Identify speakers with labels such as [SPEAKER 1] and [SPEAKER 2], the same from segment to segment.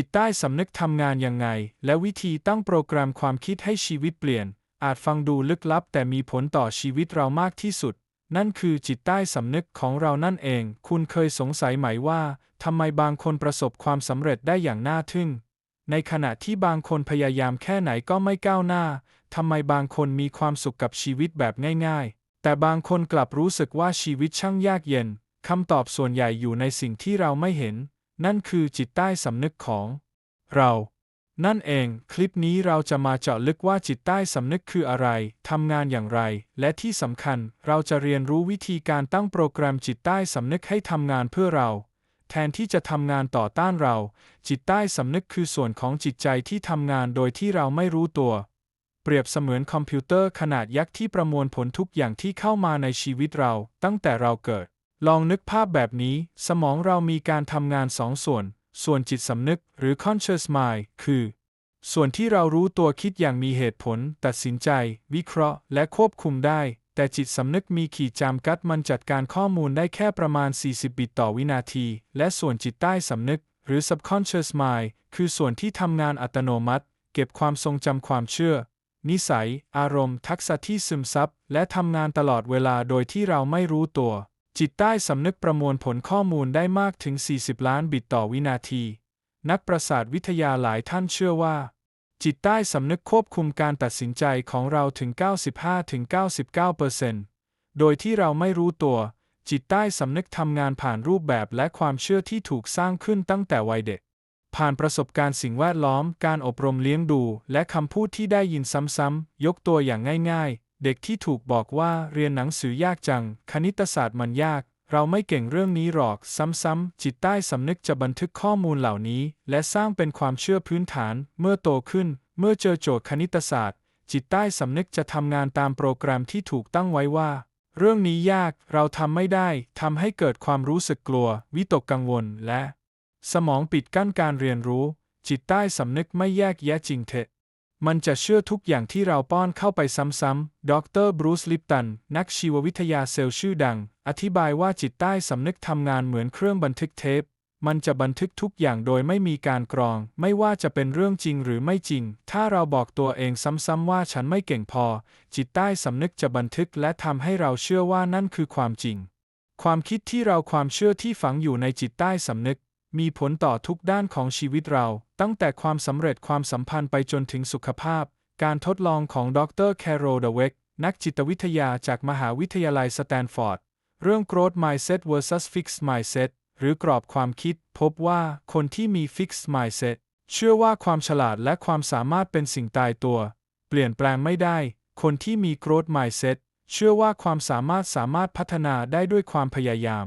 [SPEAKER 1] จิตใต้สำนึกทำงานยังไง และวิธีตั้งโปรแกรมความคิดให้ชีวิตเปลี่ยน อาจฟังดูลึกลับ แต่มีผลต่อชีวิตเรามากที่สุด นั่นคือจิตใต้สำนึกของเรานั่นเอง คุณเคยสงสัยไหมว่าทำไมบางคนประสบความสำเร็จได้อย่างน่าทึ่ง ในขณะที่บางคนพยายามแค่ไหนก็ไม่ก้าวหน้าทำไมบางคนมีความสุขกับชีวิตแบบง่าย ๆ แต่บางคนกลับรู้สึกว่าชีวิตช่างยากเย็นคำตอบส่วนใหญ่อยู่ในสิ่งที่เราไม่เห็น นั่นคือจิตใต้สำนึกของ เรา นั่นเอง คลิปนี้เราจะมาเจาะลึกว่าจิตใต้สำนึกคืออะไรทำงานอย่างไร และที่สำคัญเราจะเรียนรู้วิธีการตั้งโปรแกรมจิตใต้สำนึกให้ทำงานเพื่อเรา แทนที่จะทำงานต่อต้านเรา จิตใต้สำนึกคือส่วนของจิตใจที่ทำงานโดยที่เราไม่รู้ตัว เปรียบเสมือนคอมพิวเตอร์ขนาดยักษ์ที่ประมวลผลทุกอย่างที่เข้ามาในชีวิตเรา ตั้งแต่เราเกิด ลองนึกภาพแบบนี้ สมองเรามีการทำงานสองส่วน ส่วนจิตสำนึกหรือ conscious mind คือ ส่วนที่เรารู้ตัวคิดอย่างมีเหตุผล ตัดสินใจ วิเคราะห์ และควบคุมได้ แต่จิตสำนึกมีขีดจำกัดมันจัดการข้อมูลได้แค่ประมาณ 40 บิตต่อวินาที และส่วนจิตใต้สำนึก หรือ subconscious mind คือส่วนที่ทำงานอัตโนมัติ เก็บความทรงจำความเชื่อ นิสัย อารมณ์ ทักษะที่ซึมซับและทำงานตลอดเวลาโดยที่เราไม่รู้ตัว จิตใต้สำนึกประมวลผลข้อมูลได้มากถึง 40 ล้านบิตต่อวินาที นักประสาทวิทยาหลายท่านเชื่อว่า จิตใต้สำนึกควบคุมการตัดสินใจของเราถึง 95-99%โดยที่เราไม่รู้ตัว จิตใต้สำนึกทำงานผ่านรูปแบบและความเชื่อที่ถูกสร้างขึ้นตั้งแต่วัยเด็ก ผ่านประสบการณ์สิ่งแวดล้อม การอบรมเลี้ยงดู และคำพูดที่ได้ยินซ้ำๆ ยกตัวอย่างง่าย เด็กที่ถูกบอกว่าเรียนหนังสือยากจัง คณิตศาสตร์มันยาก เราไม่เก่งเรื่องนี้หรอก ซ้ำๆจิตใต้สำนึกจะบันทึกข้อมูลเหล่านี้ และสร้างเป็นความเชื่อพื้นฐาน เมื่อโตขึ้น เมื่อเจอโจทย์คณิตศาสตร์ จิตใต้สำนึกจะทำงานตามโปรแกรมที่ถูกตั้งไว้ว่า เรื่องนี้ยากเราทำไม่ได้ทำให้เกิดความรู้สึกกลัว วิตกกังวลและ สมองปิดกั้นการเรียนรู้ จิตใต้สำนึกไม่แยกแยะจริงเถอะ มันจะเชื่อทุกอย่างที่เราป้อนเข้าไปซ้ำๆ ดรบรูซลิปตัน นักชีววิทยาเซลล์ชื่อดัง อธิบายว่าจิตใต้สำนึกทำงานเหมือนเครื่องบันทึกเทป มันจะบันทึกทุกอย่างโดยไม่มีการกรอง ไม่ว่าจะเป็นเรื่องจริงหรือไม่จริง ถ้าเราบอกตัวเองซ้ำๆว่าฉันไม่เก่งพอ จิตใต้สำนึกจะบันทึกและทำให้เราเชื่อว่านั่นคือความจริง ความคิดที่เราความเชื่อที่ฝังอยู่ในจิตใต้สำนึก มีผลต่อทุกด้านของชีวิตเรา ตั้งแต่ความสำเร็จความสัมพันธ์ไปจนถึงสุขภาพ การทดลองของดรแคโรเดเวกนักจิตวิทยาจากมหาวิทยาลัยสแตนฟอร์ด เรื่อง growth mindset versus fixed mindset หรือกรอบความคิด พบว่าคนที่มี fixed mindset เชื่อว่าความฉลาดและความสามารถเป็นสิ่งตายตัว เปลี่ยนแปลงไม่ได้ คนที่มี growth mindset เชื่อว่าความสามารถสามารถพัฒนาได้ด้วยความพยายาม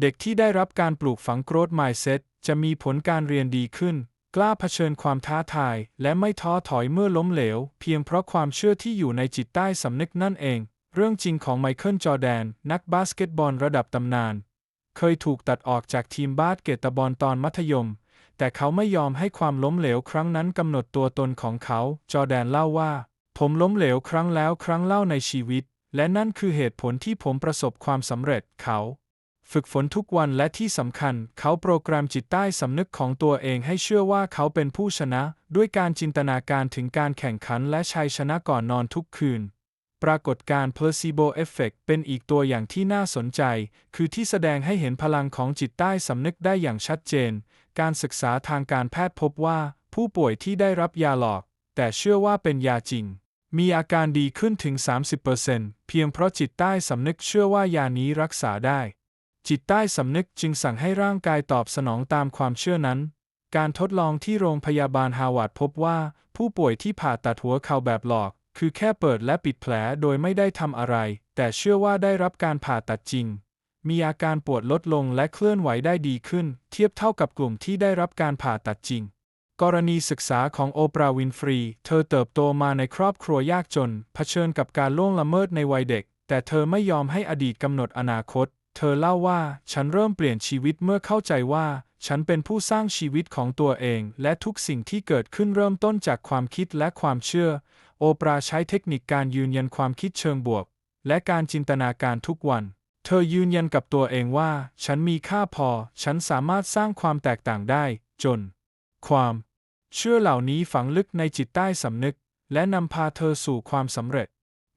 [SPEAKER 1] เด็กที่ได้รับการปลูกฝังโกรธ mindset จะมีผลการเรียนดีขึ้น กล้าเผชิญความท้าทาย และไม่ท้อถอยเมื่อล้มเหลว เพียงเพราะความเชื่อที่อยู่ในจิตใต้สำนึกนั่นเอง เรื่องจริงของไมเคิลจอแดน นักบาสเกตบอลระดับตำนาน เคยถูกตัดออกจากทีมบาสเกตบอลตอนมัธยม แต่เขาไม่ยอมให้ความล้มเหลวครั้งนั้นกำหนดตัวตนของเขา จอแดนเล่าว่า ผมล้มเหลวครั้งแล้วครั้งเล่าในชีวิต และนั่นคือเหตุผลที่ผมประสบความสำเร็จเขา ฝึกฝนทุกวันและที่สำคัญ เขาโปรแกรมจิตใต้สำนึกของตัวเองให้เชื่อว่าเขาเป็นผู้ชนะ ด้วยการจินตนาการถึงการแข่งขันและชัยชนะก่อนนอนทุกคืน ปรากฏการณ์ placebo effect เป็นอีกตัวอย่างที่น่าสนใจ คือที่แสดงให้เห็นพลังของจิตใต้สำนึกได้อย่างชัดเจน การศึกษาทางการแพทย์พบว่า ผู้ป่วยที่ได้รับยาหลอก แต่เชื่อว่าเป็นยาจริงมีอาการดีขึ้นถึง 30%เพียงเพราะจิตใต้สำนึกเชื่อว่ายานี้รักษาได้ จิตใต้สำนึกจึงสั่งให้ร่างกายตอบสนองตามความเชื่อนั้น การทดลองที่โรงพยาบาลฮาวาดพบว่า ผู้ป่วยที่ผ่าตัดหัวเข่าแบบหลอก คือแค่เปิดและปิดแผลโดยไม่ได้ทำอะไร แต่เชื่อว่าได้รับการผ่าตัดจริง มีอาการปวดลดลงและเคลื่อนไหวได้ดีขึ้น เทียบเท่ากับกลุ่มที่ได้รับการผ่าตัดจริงกรณีศึกษาของโอปราวินฟรี เธอเติบโตมาในครอบครัวยากจน เผชิญกับการล่วงละเมิดในวัยเด็ก แต่เธอไม่ยอมให้อดีตกำหนดอนาคต เธอเล่าว่า ฉันเริ่มเปลี่ยนชีวิตเมื่อเข้าใจว่า ฉันเป็นผู้สร้างชีวิตของตัวเอง และทุกสิ่งที่เกิดขึ้นเริ่มต้นจากความคิดและความเชื่อ โอปราใช้เทคนิคการยืนยันความคิดเชิงบวก และการจินตนาการทุกวัน เธอยืนยันกับตัวเองว่า ฉันมีค่าพอ ฉันสามารถสร้างความแตกต่างได้ จน ความ เชื่อเหล่านี้ฝังลึกในจิตใต้สำนึก และนำพาเธอสู่ความสำเร็จ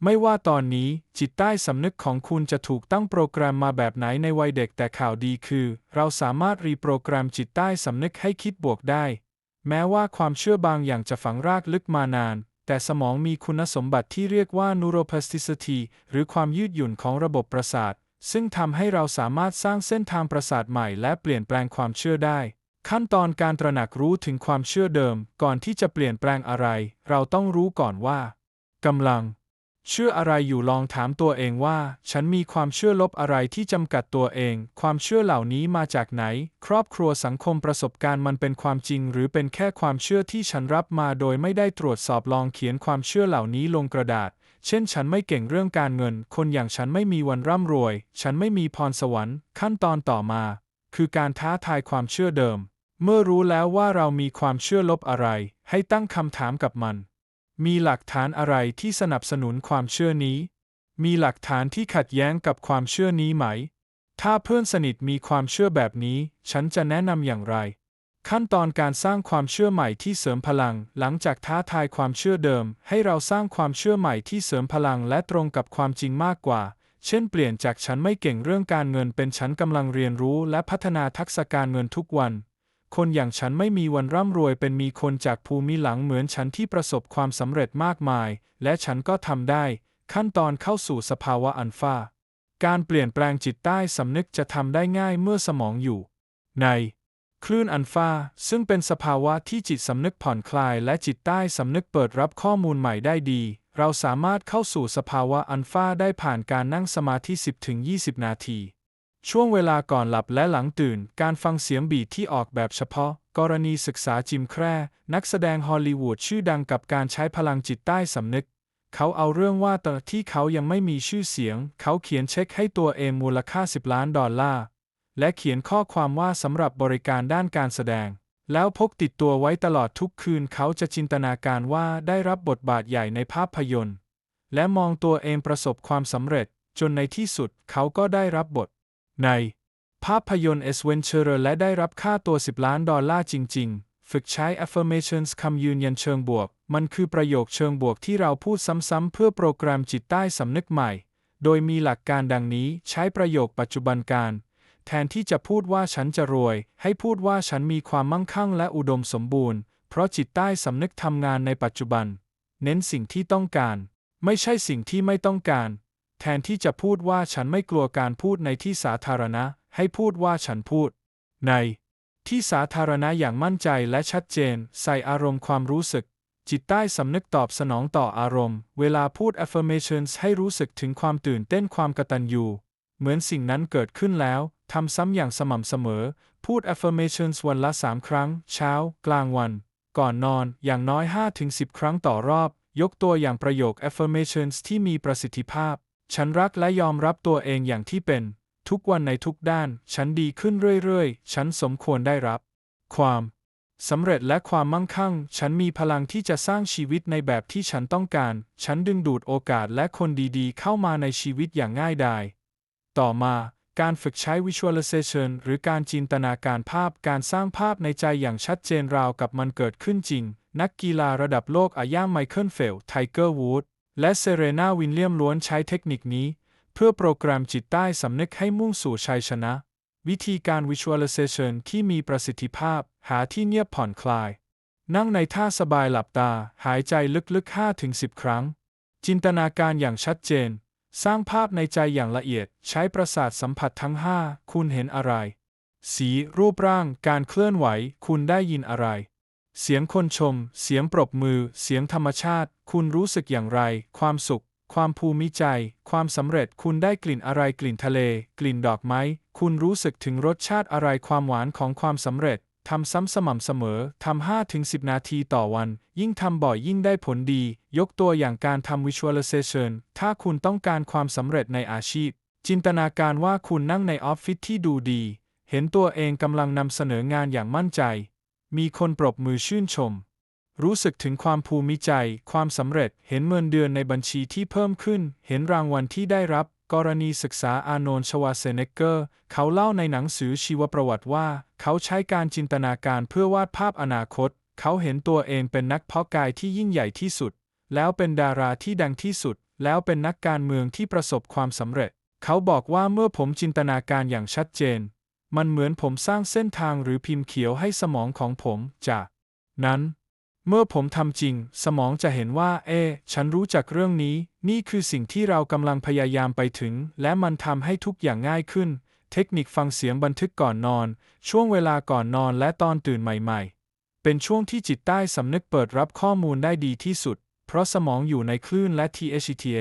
[SPEAKER 1] ไม่ว่าตอนนี้จิตใต้สำนึกของคุณจะถูกตั้งโปรแกรมมาแบบไหนในวัยเด็กแต่ข่าวดีคือ เราสามารถรีโปรแกรมจิตใต้สำนึกให้คิดบวกได้ แม้ว่าความเชื่อบางอย่างจะฝังรากลึกมานาน แต่สมองมีคุณสมบัติที่เรียกว่า neuroplasticity หรือความยืดหยุ่นของระบบประสาท ซึ่งทำให้เราสามารถสร้างเส้นทางประสาทใหม่และเปลี่ยนแปลงความเชื่อได้ขั้นตอนการตระหนักรู้ถึงความเชื่อเดิม ก่อนที่จะเปลี่ยนแปลงอะไร เราต้องรู้ก่อนว่า กำลัง เชื่ออะไรอยู่ลองถามตัวเองว่า ฉันมีความเชื่อลบอะไรที่จำกัดตัวเอง ความเชื่อเหล่านี้มาจากไหน ครอบครัวสังคมประสบการณ์มันเป็นความจริง หรือเป็นแค่ความเชื่อที่ฉันรับมาโดยไม่ได้ตรวจสอบลองเขียนความเชื่อเหล่านี้ลงกระดาษ เช่น ฉันไม่เก่งเรื่องการเงิน คนอย่างฉันไม่มีวันร่ำรวย ฉันไม่มีพรสวรรค์ ขั้นตอนต่อมา คือการท้าทายความเชื่อเดิม เมื่อรู้แล้วว่าเรามีความเชื่อลบอะไร ให้ตั้งคำถามกับมัน มีหลักฐานอะไรที่สนับสนุนความเชื่อนี้ มีหลักฐานที่ขัดแย้งกับความเชื่อนี้ไหม ถ้าเพื่อนสนิทมีความเชื่อแบบนี้ ฉันจะแนะนำอย่างไร ขั้นตอนการสร้างความเชื่อใหม่ที่เสริมพลัง หลังจากท้าทายความเชื่อเดิม ให้เราสร้างความเชื่อใหม่ที่เสริมพลังและตรงกับความจริงมากกว่า เช่น เปลี่ยนจากฉันไม่เก่งเรื่องการเงินเป็นฉันกำลังเรียนรู้และพัฒนาทักษะการเงินทุกวัน คนอย่างฉันไม่มีวันร่ำรวยเป็นมีคนจากภูมิหลังเหมือนฉันที่ประสบความสำเร็จมากมาย และฉันก็ทำได้ ขั้นตอนเข้าสู่สภาวะอัลฟาการเปลี่ยนแปลงจิตใต้สำนึกจะทำได้ง่ายเมื่อสมองอยู่ ใน คลื่นอัลฟาซึ่งเป็นสภาวะที่จิตสำนึกผ่อนคลาย และจิตใต้สำนึกเปิดรับข้อมูลใหม่ได้ดี เราสามารถเข้าสู่สภาวะอัลฟาได้ผ่านการนั่งสมาธิ 10-20 นาที ช่วงเวลาก่อนหลับและหลังตื่น การฟังเสียงบีทที่ออกแบบเฉพาะ กรณีศึกษาจิมแคร์นักแสดงฮอลลีวูดชื่อดังกับการใช้พลังจิตใต้สำนึก เขาเอาเรื่องว่าตอนที่เขายังไม่มีชื่อเสียง เขาเขียนเช็คให้ตัวเองมูลค่า 10 ล้านดอลลาร์ และเขียนข้อความว่าสำหรับบริการด้านการแสดง แล้วพกติดตัวไว้ตลอดทุกคืนเขาจะจินตนาการว่าได้รับบทบาทใหญ่ในภาพยนตร์ และมองตัวเองประสบความสำเร็จ จนในที่สุดเขาก็ได้รับบท ใน ภาพยนตร์ S Venture และได้รับค่าตัว 10 ล้านดอลลาร์จริง ๆ ฝึกใช้ affirmations คำยืนยันเชิงบวก มันคือประโยคเชิงบวกที่เราพูดซ้ำๆเพื่อโปรแกรมจิตใต้สำนึกใหม่ โดยมีหลักการดังนี้ใช้ประโยคปัจจุบันการ แทนที่จะพูดว่าฉันจะรวย ให้พูดว่าฉันมีความมั่งคั่งและอุดมสมบูรณ์ เพราะจิตใต้สำนึกทำงานในปัจจุบัน เน้นสิ่งที่ต้องการ ไม่ใช่สิ่งที่ไม่ต้องการ แทนที่จะพูดว่าฉันไม่กลัวการพูดในที่สาธารณะ ให้พูดว่าฉันพูด ใน ที่สาธารณะอย่างมั่นใจและชัดเจน ใส่อารมณ์ความรู้สึก จิตใต้สำนึกตอบสนองต่ออารมณ์ เวลาพูด affirmations ให้รู้สึกถึงความตื่นเต้นความกระตัญญูเหมือนสิ่งนั้นเกิดขึ้นแล้วทำซ้ำอย่างสม่ำเสมอ พูด affirmations วันละ 3 ครั้ง เช้า กลางวัน ก่อนนอน อย่างน้อย 5-10 ครั้งต่อรอบ ยกตัวอย่างประโยค affirmations ที่มีประสิทธิภาพ ฉันรักและยอมรับตัวเองอย่างที่เป็น ทุกวันในทุกด้าน ฉันดีขึ้นเรื่อยๆ ฉันสมควรได้รับ ความสำเร็จและความมั่งคั่ง ฉันมีพลังที่จะสร้างชีวิตในแบบที่ฉันต้องการ ฉันดึงดูดโอกาสและคนดีๆ เข้ามาในชีวิตอย่างง่ายดาย ต่อมาการฝึกใช้ visualization หรือการจินตนาการภาพ การสร้างภาพในใจอย่างชัดเจนราวกับมันเกิดขึ้นจริง นักกีฬาระดับโลกอาย่างไมเคิลเฟลไทเกอร์วูด และเซเรนาวินเลียมล้วนใช้เทคนิคนี้ เพื่อโปรแกรมจิตใต้สำนึกให้มุ่งสู่ชัยชนะ วิธีการ visualization ที่มีประสิทธิภาพ หาที่เงียบผ่อนคลาย นั่งในท่าสบายหลับตา หายใจลึกๆ 5-10 ครั้ง จินตนาการอย่างชัดเจน สร้างภาพในใจอย่างละเอียด ใช้ประสาทสัมผัสทั้ง 5 คุณเห็นอะไร สีรูปร่าง การเคลื่อนไหว คุณได้ยินอะไรเสียงคนชม เสียงปรบมือ เสียงธรรมชาติ คุณรู้สึกอย่างไร ความสุข ความภูมิใจ ความสำเร็จ คุณได้กลิ่นอะไรกลิ่นทะเล กลิ่นดอกไม้ คุณรู้สึกถึงรสชาติอะไรความหวานของความสำเร็จทำซ้ำสม่ำเสมอ ทำ5ถึง10 นาทีต่อวัน ยิ่งทำบ่อยยิ่งได้ผลดี ยกตัวอย่างการทำ visualization ถ้าคุณต้องการความสำเร็จในอาชีพ จินตนาการว่าคุณนั่งในออฟฟิศที่ดูดี เห็นตัวเองกำลังนำเสนองานอย่างมั่นใจ มีคนปรบมือชื่นชม รู้สึกถึงความภูมิใจ ความสำเร็จ เห็นเงินเดือนในบัญชีที่เพิ่มขึ้น เห็นรางวัลที่ได้รับ กรณีศึกษาอาโนนชวาเซเนกเกอร์ เขาเล่าในหนังสือชีวประวัติว่า เขาใช้การจินตนาการเพื่อวาดภาพอนาคต เขาเห็นตัวเองเป็นนักเพาะกายที่ยิ่งใหญ่ที่สุด แล้วเป็นดาราที่ดังที่สุด แล้วเป็นนักการเมืองที่ประสบความสำเร็จ เขาบอกว่าเมื่อผมจินตนาการอย่างชัดเจน มันเหมือนผมสร้างเส้นทางหรือพิมพ์เขียวให้สมองของผมจากนั้น เมื่อผมทำจริง สมองจะเห็นว่า เอ ฉันรู้จักเรื่องนี้ นี่คือสิ่งที่เรากำลังพยายามไปถึง และมันทำให้ทุกอย่างง่ายขึ้น เทคนิคฟังเสียงบันทึกก่อนนอน ช่วงเวลาก่อนนอนและตอนตื่นใหม่ ๆ เป็นช่วงที่จิตใต้สำนึกเปิดรับข้อมูลได้ดีที่สุด เพราะสมองอยู่ในคลื่นและ THTA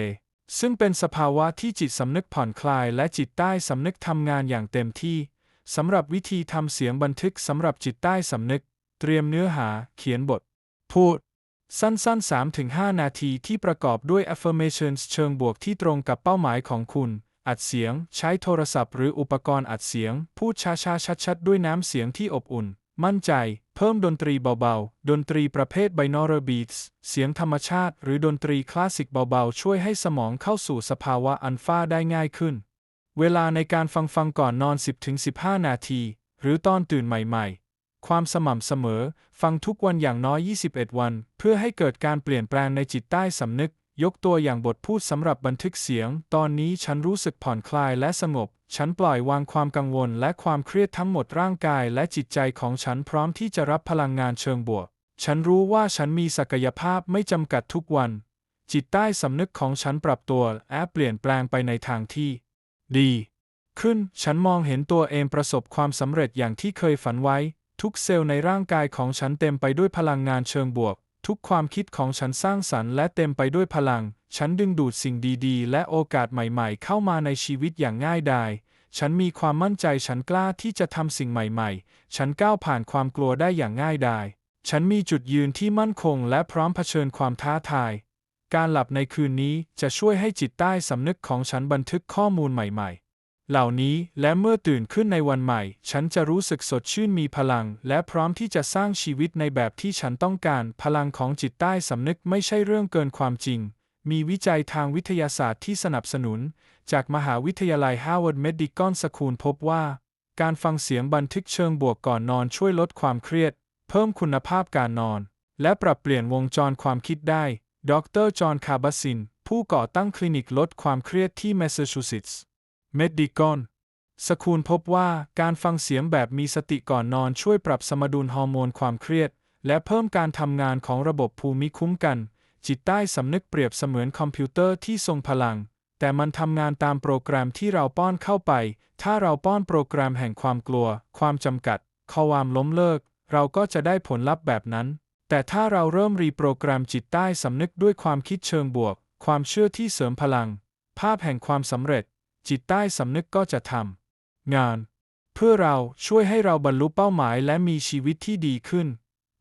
[SPEAKER 1] ซึ่งเป็นสภาวะที่จิตสำนึกผ่อนคลาย และจิตใต้สำนึกทำงานอย่างเต็มที่สำหรับวิธีทำเสียงบันทึกสำหรับจิตใต้สำนึก เตรียมเนื้อหา เขียนบท พูด สั้นๆ 3-5 นาทีที่ประกอบด้วย affirmations เชิงบวกที่ตรงกับเป้าหมายของคุณ อัดเสียง ใช้โทรศัพท์หรืออุปกรณ์อัดเสียง พูดช้าๆ ชัดๆ ด้วยน้ำเสียงที่อบอุ่น มั่นใจ เพิ่มดนตรีเบาๆ ดนตรีประเภท binaural beats เสียงธรรมชาติ หรือดนตรีคลาสสิกเบาๆ ช่วยให้สมองเข้าสู่สภาวะอัลฟาได้ง่ายขึ้น เวลาในการฟังฟังก่อนนอน 10-15 นาที หรือตอนตื่นใหม่ๆ ความสม่ำเสมอ ฟังทุกวันอย่างน้อย 21 วัน เพื่อให้เกิดการเปลี่ยนแปลงในจิตใต้สำนึก ยกตัวอย่างบทพูดสำหรับบันทึกเสียง ตอนนี้ฉันรู้สึกผ่อนคลายและสงบ ฉันปล่อยวางความกังวลและความเครียดทั้งหมดร่างกายและจิตใจของฉันพร้อมที่จะรับพลังงานเชิงบวก ฉันรู้ว่าฉันมีศักยภาพไม่จำกัดทุกวัน จิตใต้สำนึกของฉันปรับตัวและเปลี่ยนแปลงไปในทางที่ ดี ขึ้น ฉันมองเห็นตัวเองประสบความสำเร็จอย่างที่เคยฝันไว้ ทุกเซลล์ในร่างกายของฉันเต็มไปด้วยพลังงานเชิงบวก ทุกความคิดของฉันสร้างสรรค์และเต็มไปด้วยพลัง ฉันดึงดูดสิ่งดีๆ และโอกาสใหม่ๆ เข้ามาในชีวิตอย่างง่ายดาย ฉันมีความมั่นใจฉันกล้าที่จะทำสิ่งใหม่ๆ ฉันก้าวผ่านความกลัวได้อย่างง่ายดาย ฉันมีจุดยืนที่มั่นคงและพร้อมเผชิญความท้าทาย การหลับในคืนนี้จะช่วยให้จิตใต้สำนึกของฉันบันทึกข้อมูลใหม่ๆ เหล่านี้และเมื่อตื่นขึ้นในวันใหม่ ฉันจะรู้สึกสดชื่นมีพลัง และพร้อมที่จะสร้างชีวิตในแบบที่ฉันต้องการ พลังของจิตใต้สำนึกไม่ใช่เรื่องเกินความจริง มีวิจัยทางวิทยาศาสตร์ที่สนับสนุน จากมหาวิทยาลัย Harvard Medical School พบว่า การฟังเสียงบันทึกเชิงบวกก่อนนอนช่วยลดความเครียด เพิ่มคุณภาพการนอน และปรับเปลี่ยนวงจรความคิดได้ ดรจอห์นคาร์บาซิน ผู้ก่อตั้งคลินิกลดความเครียดที่แมสซาชูเซตส์ เมดิกอนสคูลพบว่าการฟังเสียงแบบมีสติก่อนนอนช่วยปรับสมดุลฮอร์โมนความเครียด และเพิ่มการทำงานของระบบภูมิคุ้มกัน จิตใต้สำนึกเปรียบเสมือนคอมพิวเตอร์ที่ทรงพลัง แต่มันทำงานตามโปรแกรมที่เราป้อนเข้าไป ถ้าเราป้อนโปรแกรมแห่งความกลัว ความจำกัดความล้มเลิก เราก็จะได้ผลลัพธ์แบบนั้น แต่ถ้าเราเริ่มรีโปรแกรมจิตใต้สำนึกด้วยความคิดเชิงบวก ความเชื่อที่เสริมพลัง ภาพแห่งความสำเร็จ จิตใต้สำนึกก็จะทำงาน เพื่อเราช่วยให้เราบรรลุเป้าหมายและมีชีวิตที่ดีขึ้น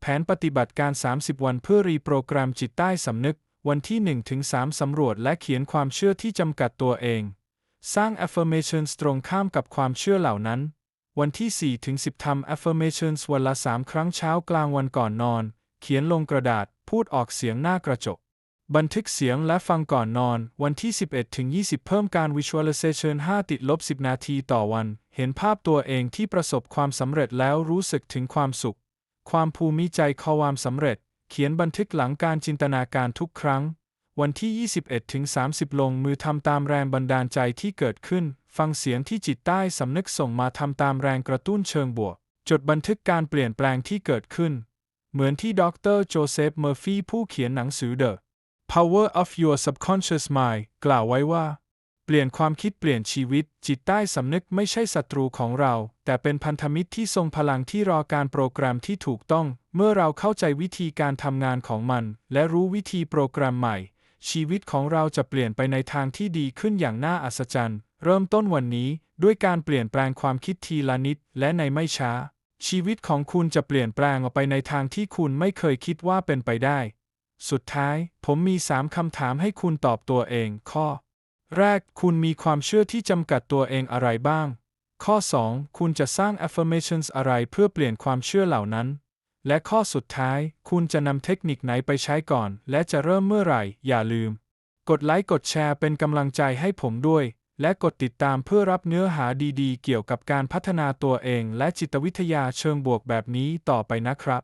[SPEAKER 1] แผนปฏิบัติการ 30 วันเพื่อรีโปรแกรมจิตใต้สำนึก วันที่ 1-3 สำรวจและเขียนความเชื่อที่จำกัดตัวเอง สร้าง affirmations ตรงข้ามกับความเชื่อเหล่านั้น วันที่ 4-10ทำ affirmations วันละ 3 ครั้งเช้ากลางวันก่อนนอน เขียนลงกระดาษ พูดออกเสียงหน้ากระจก บันทึกเสียงและฟังก่อนนอน วันที่ 11-20 เพิ่มการ visualization 5 ติดลบ 10 นาทีต่อวัน เห็นภาพตัวเองที่ประสบความสำเร็จแล้วรู้สึกถึงความสุข ความภูมิใจความสำเร็จ เขียนบันทึกหลังการจินตนาการทุกครั้ง วันที่ 21-30 ลงมือทำตามแรงบันดาลใจที่เกิดขึ้น ฟังเสียงที่จิตใต้สำนึกส่งมาทำตามแรงกระตุ้นเชิงบวก จดบันทึกการเปลี่ยนแปลงที่เกิดขึ้น เหมือนที่ดรโจเซฟ เมอร์ฟีผู้เขียนหนังสือ The Power of Your Subconscious Mind กล่าวไว้ว่า เปลี่ยนความคิดเปลี่ยนชีวิต จิตใต้สำนึกไม่ใช่ศัตรูของเรา แต่เป็นพันธมิตรที่ทรงพลังที่รอการโปรแกรมที่ถูกต้อง เมื่อเราเข้าใจวิธีการทำงานของมัน และรู้วิธีโปรแกรมใหม่ ชีวิตของเราจะเปลี่ยนไปในทางที่ดีขึ้นอย่างน่าอัศจรรย์ เริ่มต้นวันนี้ด้วยการเปลี่ยนแปลงความคิดทีละนิด และในไม่ช้า ชีวิตของคุณจะเปลี่ยนแปลงออกไปในทางที่คุณไม่เคยคิดว่าเป็นไปได้ สุดท้าย ผมมี 3 คำถามให้คุณตอบตัวเอง ข้อ แรก คุณมีความเชื่อที่จำกัดตัวเองอะไรบ้าง ข้อ 2 คุณจะสร้าง affirmations อะไรเพื่อเปลี่ยนความเชื่อเหล่านั้น และข้อสุดท้าย คุณจะนำเทคนิคไหนไปใช้ก่อน และจะเริ่มเมื่อไหร่ อย่าลืม กดไลค์ กดแชร์ เป็นกำลังใจให้ผมด้วย และกดติดตามเพื่อรับเนื้อหาดีๆ เกี่ยวกับการพัฒนาตัวเอง และจิตวิทยาเชิงบวกแบบนี้ต่อไปนะครับ